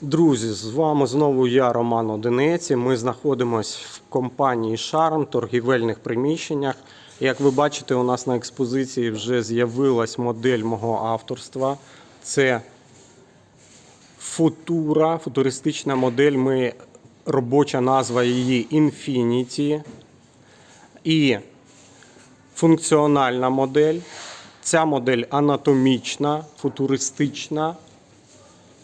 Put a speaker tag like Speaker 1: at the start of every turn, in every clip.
Speaker 1: Друзі, з вами знову я, Роман Одинець. Ми знаходимося в компанії Шарм, торгівельних приміщеннях. Як ви бачите, у нас на експозиції вже з'явилась модель мого авторства. Це футура, футуристична модель. Ми, робоча назва її Infinity. І функціональна модель. Ця модель анатомічна, футуристична.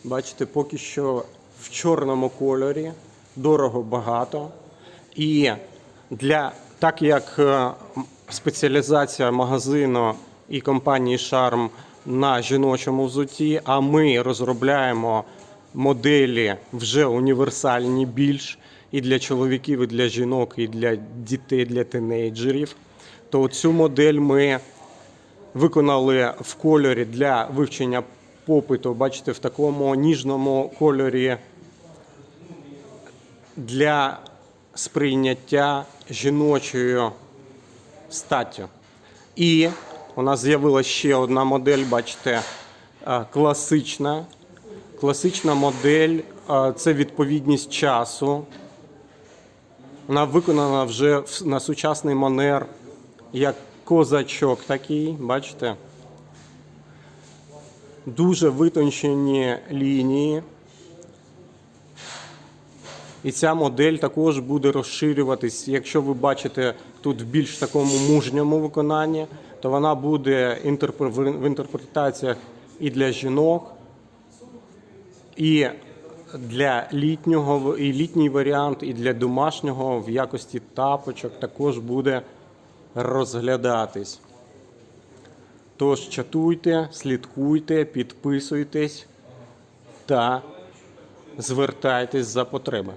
Speaker 1: Бачите, поки що в чорному кольорі, дорого багато. І для, так як е, спеціалізація магазину і компанії Charm на жіночому взутті, а ми розробляємо моделі вже універсальні більш і для чоловіків, і для жінок, і для дітей, для тинейджерів, то цю модель ми виконали в кольорі для вивчення попиту. Бачите, в такому ніжному кольорі для сприйняття жіночою статтю. І у нас з'явилася ще одна модель, бачите, е, класична. Класична модель е, це відповідність часу. Вона виконана вже на сучасний манер, як козачок такий, бачите? Дуже витончені лінії. І ця модель також буде розширюватись. Якщо ви бачите тут в більш такому мужньому виконанні, то вона буде в інтерпретаціях і для жінок, і для літнього, і літній варіант, і для домашнього в якості тапочок також буде розглядатись. Тож чатуйте, слідкуйте, підписуйтесь та звертайтесь за потреби.